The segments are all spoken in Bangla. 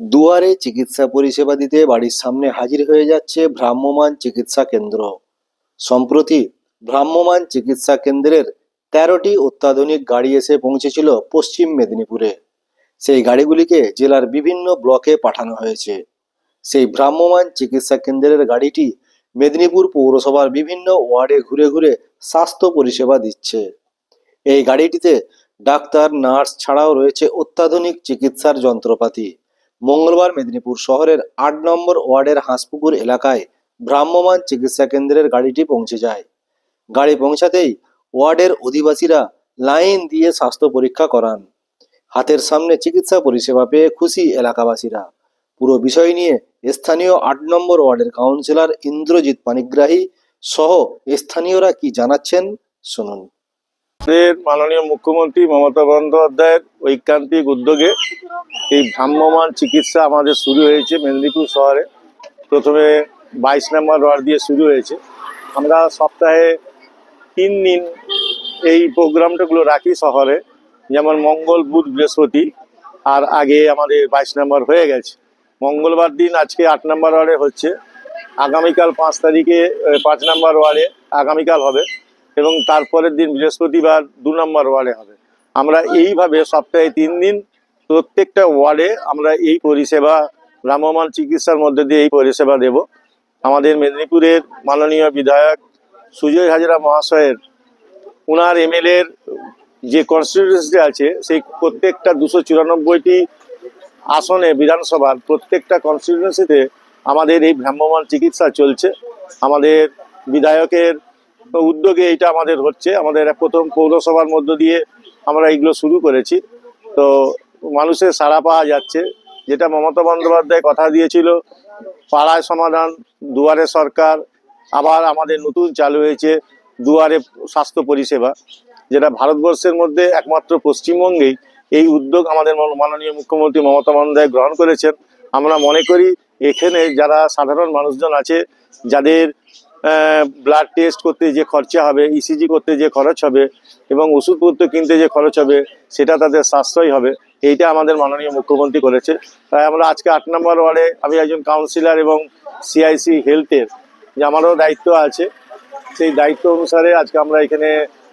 দুয়ারে চিকিৎসা পরিষেবা দিতে বাড়ির সামনে হাজির হয়ে যাচ্ছে ভ্রাম্যমান চিকিৎসা কেন্দ্র। সম্প্রতি ভ্রাম্যমান চিকিৎসা কেন্দ্রের তেরোটি অত্যাধুনিক গাড়ি এসে পৌঁছেছিল পশ্চিম মেদিনীপুরে। সেই গাড়িগুলিকে জেলার বিভিন্ন ব্লকে পাঠানো হয়েছে। সেই ভ্রাম্যমান চিকিৎসা কেন্দ্রের গাড়িটি মেদিনীপুর পৌরসভার বিভিন্ন ওয়ার্ডে ঘুরে ঘুরে স্বাস্থ্য পরিষেবা দিচ্ছে। এই গাড়িটিতে ডাক্তার, নার্স ছাড়াও রয়েছে অত্যাধুনিক চিকিৎসার যন্ত্রপাতি। মঙ্গলবার মেদিনীপুর শহরের আট নম্বর ওয়ার্ডের হাঁসপুকুর এলাকায় ভ্রাম্যমান চিকিৎসা কেন্দ্রের গাড়িটি পৌঁছে যায়। গাড়ি পৌঁছাতেই ওয়ার্ডের অধিবাসীরা লাইন দিয়ে স্বাস্থ্য পরীক্ষা করান। হাতের সামনে চিকিৎসা পরিষেবা পেয়ে খুশি এলাকাবাসীরা। পুরো বিষয় নিয়ে স্থানীয় আট নম্বর ওয়ার্ডের কাউন্সিলর ইন্দ্রজিৎ পানিগ্রাহী সহ স্থানীয়রা কি জানাচ্ছেন, শুনুন। আমাদের মাননীয় মুখ্যমন্ত্রী মমতা বন্দ্যোপাধ্যায়ের ঐকান্তিক উদ্যোগে এই ভ্রাম্যমান চিকিৎসা আমাদের শুরু হয়েছে মেদিনীপুর শহরে। প্রথমে বাইশ নম্বর ওয়ার্ড দিয়ে শুরু হয়েছে। আমরা সপ্তাহে তিন দিন এই প্রোগ্রামটাগুলো রাখি শহরে। যেমন মঙ্গল, বুধ, বৃহস্পতি আর আগে আমাদের বাইশ নম্বর হয়ে গেছে। মঙ্গলবার দিন আজকে আট নম্বর ওয়ার্ডে হচ্ছে। আগামীকাল পাঁচ তারিখে পাঁচ নম্বর ওয়ার্ডে আগামীকাল হবে। এবং তারপরের দিন বৃহস্পতিবার দু নম্বর ওয়ার্ডে হবে। আমরা এইভাবে সপ্তাহে তিন দিন প্রত্যেকটা ওয়ার্ডে আমরা এই পরিষেবা ভ্রাম্যমান চিকিৎসার মধ্যে দিয়ে এই পরিষেবা দেব। আমাদের মেদিনীপুরের মাননীয় বিধায়ক সুজয় হাজরা মহাশয়ের ওনার এমএলএর যে কনস্টিটিউয়েন্সি আছে, সেই প্রত্যেকটা দুশো চুরানব্বইটি আসনে বিধানসভার প্রত্যেকটা কনস্টিটিউয়েন্সিতে আমাদের এই ভ্রাম্যমান চিকিৎসা চলছে। আমাদের বিধায়কের উদ্যোগে এটা আমাদের হচ্ছে। আমাদের প্রথম পৌরসভার মধ্য দিয়ে আমরা এইগুলো শুরু করেছি। তো মানুষের সাড়া পাওয়া যাচ্ছে। যেটা মমতা বন্দ্যোপাধ্যায় কথা দিয়েছিল, পাড়ায় সমাধান, দুয়ারে সরকার, আবার আমাদের নতুন চালু হয়েছে দুয়ারে স্বাস্থ্য পরিষেবা, যেটা ভারতবর্ষের মধ্যে একমাত্র পশ্চিমবঙ্গেই এই উদ্যোগ আমাদের মান- মাননীয় মুখ্যমন্ত্রী মমতা বন্দ্যোপাধ্যায় গ্রহণ করেছেন। আমরা মনে করি এখানে যারা সাধারণ মানুষজন আছে, যাদের ব্লাড টেস্ট করতে যে খরচা হবে ইসিজি করতে যে খরচ হবে এবং ওষুধপত্র কিনতে যে খরচ হবে, সেটা তাদের সাশ্রয় হবে, এইটা আমাদের মাননীয় মুখ্যমন্ত্রী করেছে। তাই আমরা আজকে আট নম্বর ওয়ার্ডে আমি একজন কাউন্সিলর এবং সিআইসি হেলথের যে আমারও দায়িত্ব আছে, সেই দায়িত্ব অনুসারে আজকে আমরা এখানে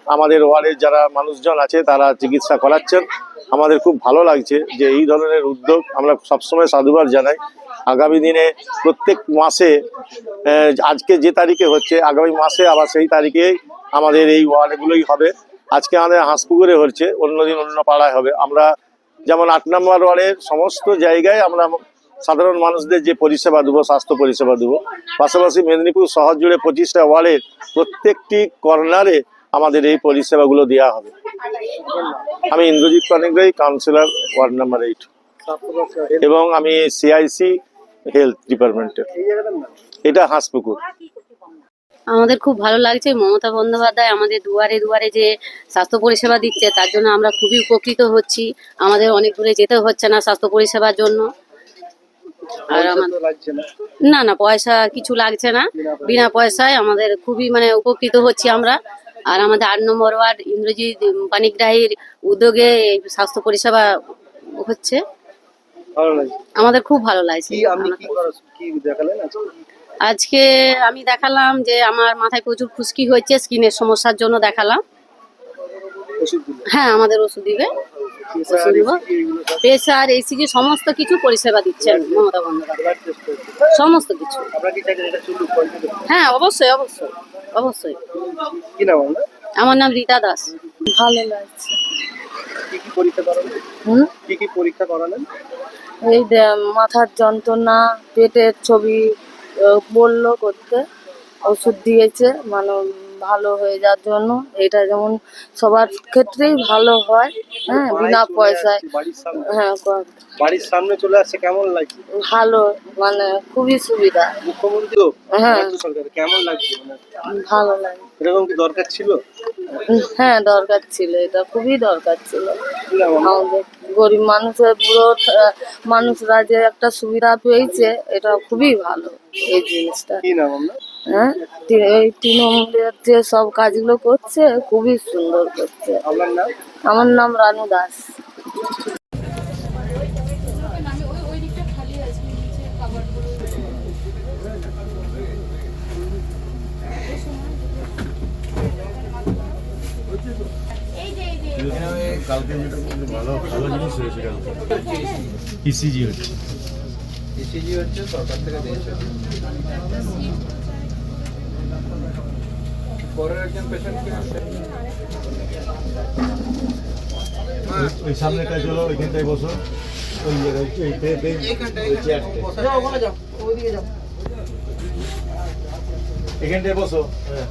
আমাদের ওয়ার্ডের যারা মানুষজন আছে, তারা চিকিৎসা করাচ্ছেন। আমাদের খুব ভালো লাগছে যে এই ধরনের উদ্যোগ আমরা সবসময় সাধুবাদ জানাই। আগামী দিনে প্রত্যেক মাসে আজকে যে তারিখে হচ্ছে আগামী মাসে আবার সেই তারিখে আমাদের এই ওয়ার্ডগুলোই হবে। আজকে আমাদের হাঁসপুকুরে হচ্ছে অন্যদিন অন্য পাড়ায় হবে। আমরা যেমন আট নম্বর ওয়ার্ডের সমস্ত জায়গায় আমরা সাধারণ মানুষদের যে পরিষেবা দেবো স্বাস্থ্য পরিষেবা দেবো পাশাপাশি মেদিনীপুর শহর জুড়ে পঁচিশটা ওয়ার্ডের প্রত্যেকটি কর্নারে আমাদের এই পরিষেবাগুলো দেওয়া হবে। আমি Indrajit Panigrahi councillor ward number eight. এবং আমি সিআইসি হেলথ ডিপার্টমেন্টের এটা হাঁসপুকুর। আমাদের খুব ভালো লাগছে মমতা বন্দ্যোপাধ্যায় আমাদের দুয়ারে দুয়ারে যে স্বাস্থ্য পরিষেবা দিচ্ছে তার জন্য আমরা খুবই উপকৃত হচ্ছি। আমাদের অনেক দূরে যেতে হচ্ছে না স্বাস্থ্য পরিষেবার জন্য। আর না। না পয়সা কিছু লাগছে না। বিনা পয়সায় আমাদের খুবই মানে উপকৃত হচ্ছি আমরা। আর আমাদের আট নম্বর ওয়ার্ড ইন্দ্রজিৎ পানিগ্রাহীর উদ্যোগে স্বাস্থ্য পরিষেবা হচ্ছে। আমাদের খুব ভালো লাগছে। আজকে? আমি দেখালাম যে আমার মাথায় প্রচুর খুশকি হয়েছে স্কিনের সমস্যার জন্য দেখালাম। হ্যাঁ আমাদের ওষুধ দিবে। প্রেশার এইসিজি সমস্ত কিছু পরিষেবা দিচ্ছেন মমতা বন্দ্যোপাধ্যায়। সমস্ত কিছু? হ্যাঁ অবশ্যই অবশ্যই অবশ্যই। কি নাম আপনার? আমার নাম রীতা দাস। ভালো লাগছে। কি কি পরীক্ষা করালেন? কি কি পরীক্ষা করালেন? এই মাথার যন্ত্রণা পেটের ছবি বলল করতে ওষুধ দিয়েছে মানে ভালো হয়ে যাওয়ার জন্য। এটা যেমন সবার ক্ষেত্রেই ভালো হয় হ্যাঁ বিনা পয়সায়। হ্যাঁ বাড়ির সামনে চলে আসছে কেমন লাগছে? ভালো মানে খুবই সুবিধা। মুখ্যমন্ত্রী হ্যাঁ। কেমন লাগছে? ভালো লাগে এরকম কি দরকার ছিল? হ্যাঁ দরকার ছিল এটা খুবই দরকার ছিল? আমাদের গরিব মানুষের পুরো মানুষরা যে একটা সুবিধা পেয়েছে এটা খুবই ভালো এই জিনিসটা। হ্যাঁ? এই তৃণমূলের যে সব কাজগুলো করছে খুবই সুন্দর করছে। আমার নাম রানু দাস। কালকে যেটা ভালো ভালো জিনিস হয়েছে কালকে ইসিজি হচ্ছে। ইসিজি হচ্ছে সরকার থেকে দিয়েছে। পরের একজন পেশেন্ট কি আছে ওই- সামনেটা চলো ওইখানটায় বসো। ওই জায়গায় এইটাতে ওই চেয়ারটা যাও ওখানে যাও ওইদিকে যাও। এখানটায় বসো। হ্যাঁ।